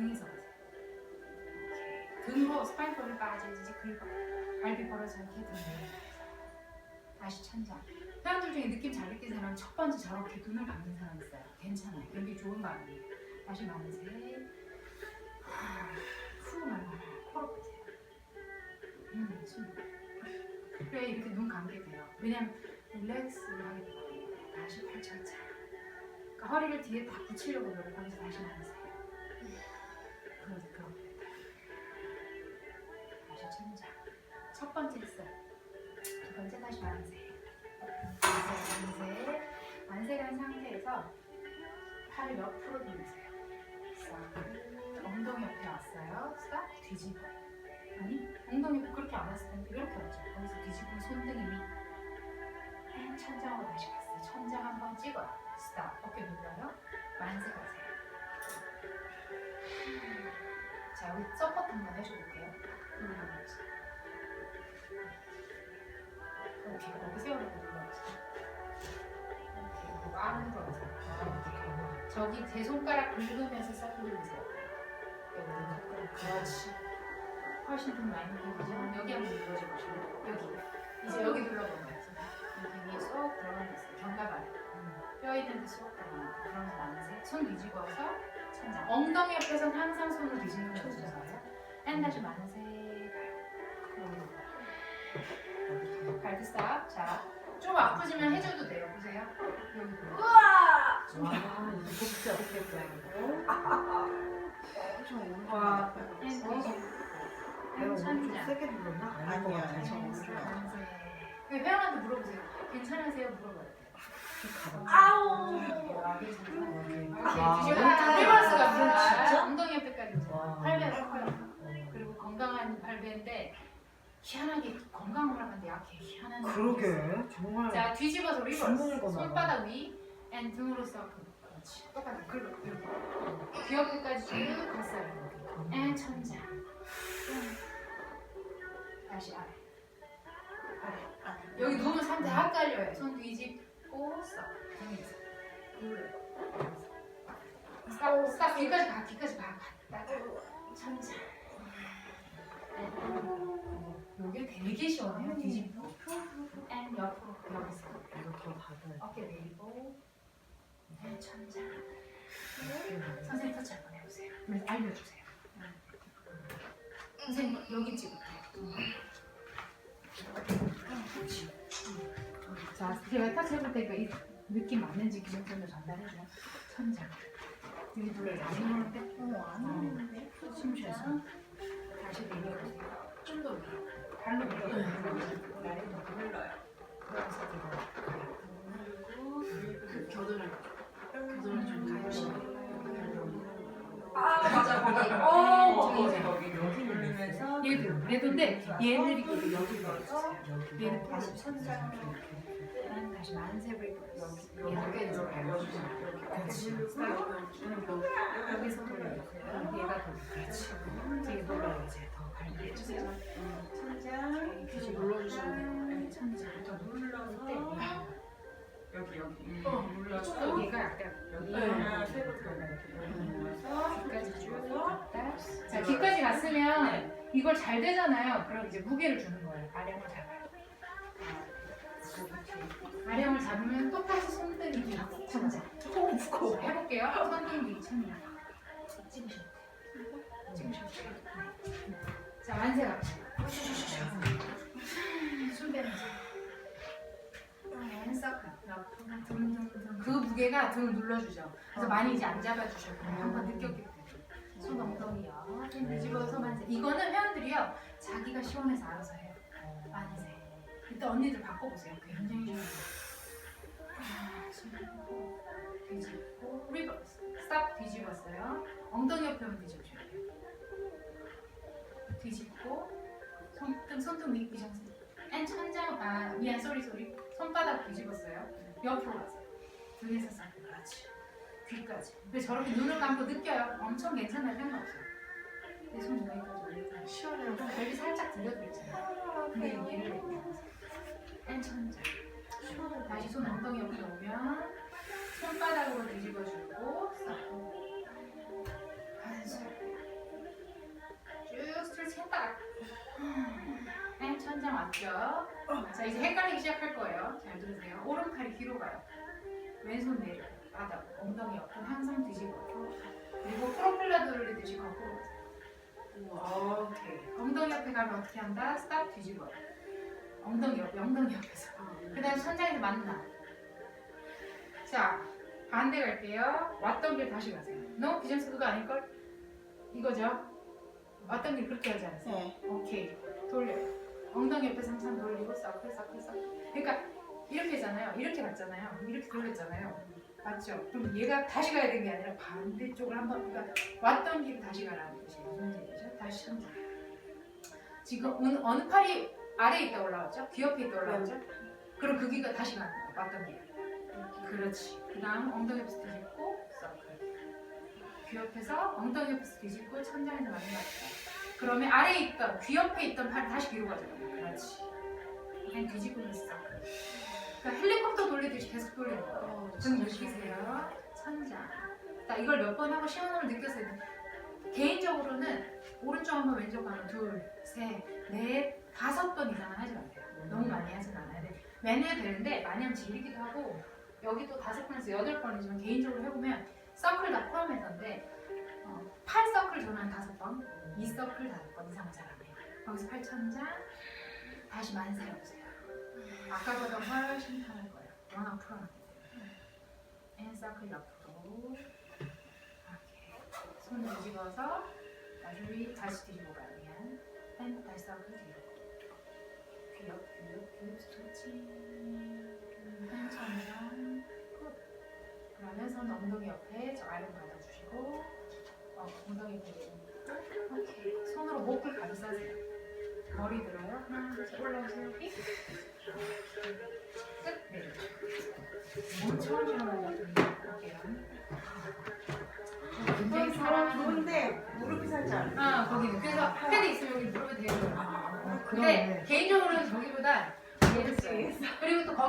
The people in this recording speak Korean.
등에서 가세요. 등으로 스파이크를 빠지지 긁어. 벌어지 않게 등. 다시 천장. 사람들 중에 느낌 잘 느낀 사람은 첫 번째 저렇게 눈을 감는 사람 있어요. 괜찮아요. 그런 게 좋은. 다시 후 말아라. 코로 빼세요. 음, 이렇게 눈 감게 돼요. 왜냐면 릴렉스를 하게 되거든요. 다시 팔꿈치. 그러니까 허리를 뒤에 딱 붙이려고 노력하면서 다시 만세. 그렇게. 다시 천장. 첫 번째 했어요. 두 번째 다시 만세. 만세, 만세. 만세를 한 상태에서 팔을 옆으로 돌리세요. 싹. 엉덩이 옆에 왔어요. 싹 뒤집어. 아니, 엉덩이 그렇게 안 왔을 텐데 이렇게 왔죠. 거기서 뒤집으면 손등이 천장으로 다시 갔어요. 천장 한번 찍어요. 스탑. 어깨 눌러요. 만세 가세요. 자, 우리 서포트 한번 해줘볼게요. 눌러보세요. 오케이, 그리고 안으로 오세요. 저기 제 손가락 긁으면서 싹 눌러주세요. 여기 그렇지. 훨씬 좀 많이 눌러주죠. 여기 한번 눌러줘 보실래요? 여기. 이제 여기 눌러보면 여기 위에 쏙 들어가는 있어요. 견갑아래. 뼈 있는 데 쏙 들어가는 거. 그러면서 만세. 손 뒤집어서 천장. 엉덩이 옆에서는 항상 손을 뒤집는. 앤 다시 만세. 발드 스탑. 자, 좀 아프지만 해줘도 돼요. 보세요. 여기. 우와! 와, 이거 진짜 어렵겠다, 이거. 와, 천장. 세게 눌렀나? 아니야. 그 회원한테 물어보세요. 괜찮으세요? 물어봐요. 아우! 아, 아, 리버스가 진짜? 엉덩이 옆에까지 오세요. 와. 팔배가 커요. 그리고 건강한 팔배인데 희한하게 건강을 하는데 약해. 희한한. 그러게, 정말. 자 뒤집어서 리버스. 손바닥 위, 앤 등으로 서클. 그렇지. 똑같아. 그리고 그리고 귀 옆에까지 쭉 갔어요. 앤 천장. 다시 아래. 아래. 여기 누우면 상태 헷갈려요. 손 뒤집 고 써. 등에서. 눌러요. 스탑, 스탑. 귀까지 가, 귀까지 가. 갔다가 천장. 여기 되게 시원해요. 뒤집고. 앤 옆으로 여기서. 이거 더 받아야 어깨 내리고. 앤 천장. 돼. 선생님 터치 한번 해보세요. 네, 알려주세요. 선생님 여기 찍을게요. 자, 제가 터치 해볼 테니까 이 느낌 맞는지 기존편으로 전달해줘요. 천장. 여기 눌러요. 안 누를 때. 어, 안 했는데? 숨 쉬어서 다시 내려보세요. 좀 더 위로. 발로 밀어요. 몰라요. 그러면서 들어요. 그리고 겨드랑이. 교도를 좀 가주시고. 아, 맞아, 거기. 어, 저기, 저기. 거기. 여기 누르면서. 얘도 얘도인데 얘들이 여기 여기 넣어주세요. 얘는 다시 천장. 얘는 다시 만세 브레이크. 여기, 얘는 여기 밟아주세요. 그렇지. 여기서 돌려주세요. 얘가. 그렇지. 뒤에 돌려 이제 더 밟아주세요. 천장. 다시 눌러주시면 돼요. 천장. 더 눌러서. 여기, 여기. 어, 눌러서. 얘가 약간 여기. 네. 하나, 세로 눌러서. 귀까지 쭉 갔다. 자, 귀까지 갔으면 이걸 잘 되잖아요. 그럼 이제 무게를 주는 거예요. 아령을 잡 아령을 잡으면 똑같이 손등이 뒤 천장. 오, 무거워. 자, 해볼게요. 손등이 뒤 천장. 찍으셔도 돼요. 찍으셔도 돼요. 네. 자, 만세 갑시다. 숨 빼면서. 앤서클. 그 무게가 등을 눌러주죠. 그래서 많이 이제 안 잡아주셨고 한번 느꼈기 때문에. 손 엉덩이요. 힘 뒤집어서 만세. 이거는 회원들이요. 자기가 시원해서 알아서 해요. 만세. 일단 언니들 바꿔보세요. 굉장히 좋아요. 미안, 소리, 소리. 손바닥 뒤집었어요. 옆으로 가세요. 등에서 싹, 그렇지. 귀까지. 왜 저렇게 눈을 감고 느껴요? 엄청 괜찮아요. 상관없어요. 내손 여기까지 시원해요. 여기 살짝 들려드렸잖아요. 근데 얘를 뺀 천장. 다시 손 엉덩이 옆에 오면 손바닥으로 뒤집어주고 쌓고 한숨 쭉 스트레칭 했다. 술. 맞죠? 자 이제 헷갈리기 시작할 거예요. 잘 들으세요. 오른팔이 뒤로 가요. 왼손 내려 바닥 엉덩이 옆은 항상 뒤집어. 그리고 프로펠러 돌리듯이 거꾸로 가세요. 오케이. 엉덩이 옆에 가면 어떻게 한다? 스탑 뒤집어. 엉덩이 옆, 엉덩이 옆에서. 그 다음 천장에서 만나. 자 반대 갈게요. 왔던 길 다시 가세요. 너무 비전스 그거 아닐걸? 이거죠? 왔던 길 그렇게 하지 않았어요? 네. 오케이 돌려 엉덩이 옆에서 항상 돌리고 서클 그러니까 이렇게 했잖아요. 이렇게 갔잖아요. 이렇게 돌렸잖아요. 맞죠? 그럼 얘가 다시 가야 되는 게 아니라 반대쪽을 한번 그러니까 왔던 길을 다시 가라는 뜻이에요. 얘기죠? 다시 천장 지금 어느, 팔이 아래에 있다 올라왔죠? 귀 옆에 있다 올라왔죠? 그럼 그 귀가 다시 가는 거야 왔던 길 그렇지. 그 다음 엉덩이 옆에서 뒤집고 서클 귀 옆에서 엉덩이 옆에서 뒤집고 천장에서 맞는 것 같아요 그러면 아래에 있던 귀 옆에 있던 팔이 다시 뒤로 가잖아요. 그렇지. 그냥 뒤집고 있어. 그러니까 헬리콥터 돌리듯이 계속 돌리는 거예요. 등 느끼세요. 천장. 자, 이걸 몇 번 하고 시원함을 느꼈어요. 개인적으로는 오른쪽 한 번, 왼쪽 한 번, 둘, 셋, 넷, 다섯 번 이상은 하지 마세요. 너무 많이 하진 않아야 돼. 많이 해도 되는데 많이 하면 질리기도 하고 여기도 다섯 번에서 여덟 번이지만 개인적으로 해보면 서클 다 어, 팔 서클 다섯 번, 이 서클 다섯 번안 해요. 거기서 팔천장 다시 만세 해보세요. 아까보다 훨씬 편할 거예요. 워낙 풀어놨기 때문에. 앤 서클 옆으로 이렇게 손을 뒤집어서 다시 다시 뒤집어. 그냥 앤 다시 서클 뒤로. 귀엽 귀엽 귀엽 스트레칭. 그러면 손 엉덩이 옆에 저 아이를 받아주시고 어, 엉덩이 대고 손으로 목을 감싸세요. 머리 들어요. 하나, 둘, 셋. 올라오세요. 삑. 끝. 내려. 것 같은데. 볼게요. 굉장히 사랑하는 좋은데 무릎이 살짝. 아, 거기는. 그래서 패드 있으면 여기 무릎에 대고. 아, 근데. 개인적으로는 저기보다 얘를. 그리고 또 거기